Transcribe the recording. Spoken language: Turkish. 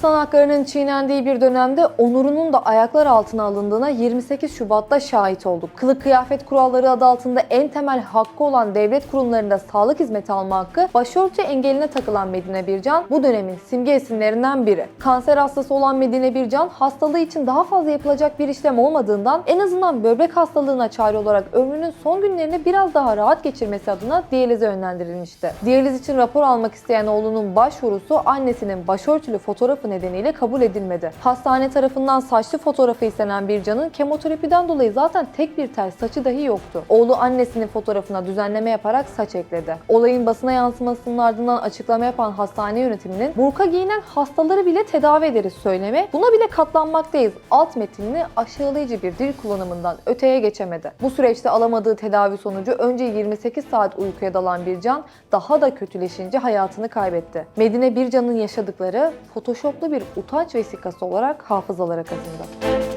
İnsan haklarının çiğnendiği bir dönemde onurunun da ayaklar altına alındığına 28 Şubat'ta şahit olduk. Kılık kıyafet kuralları adı altında en temel hakkı olan devlet kurumlarında sağlık hizmeti alma hakkı başörtü engeline takılan Medine Bircan bu dönemin simge isimlerinden biri. Kanser hastası olan Medine Bircan hastalığı için daha fazla yapılacak bir işlem olmadığından en azından böbrek hastalığına çare olarak ömrünün son günlerini biraz daha rahat geçirmesi adına diyalize yönlendirilmişti. Diyaliz için rapor almak isteyen oğlunun başvurusu annesinin başörtülü nedeniyle kabul edilmedi. Hastane tarafından saçlı fotoğrafı istenen Bircan'ın kemoterapiden dolayı zaten tek bir tel saçı dahi yoktu. Oğlu annesinin fotoğrafına düzenleme yaparak saç ekledi. Olayın basına yansımasının ardından açıklama yapan hastane yönetiminin burka giyinen hastaları bile tedavi ederiz söylemi buna bile katlanmaktayız alt metinini aşağılayıcı bir dil kullanımından öteye geçemedi. Bu süreçte alamadığı tedavi sonucu önce 28 saat uykuya dalan Bircan daha da kötüleşince hayatını kaybetti. Medine Bircan'ın yaşadıkları photoshoplu bir utanç vesikası olarak hafızalara kazındı.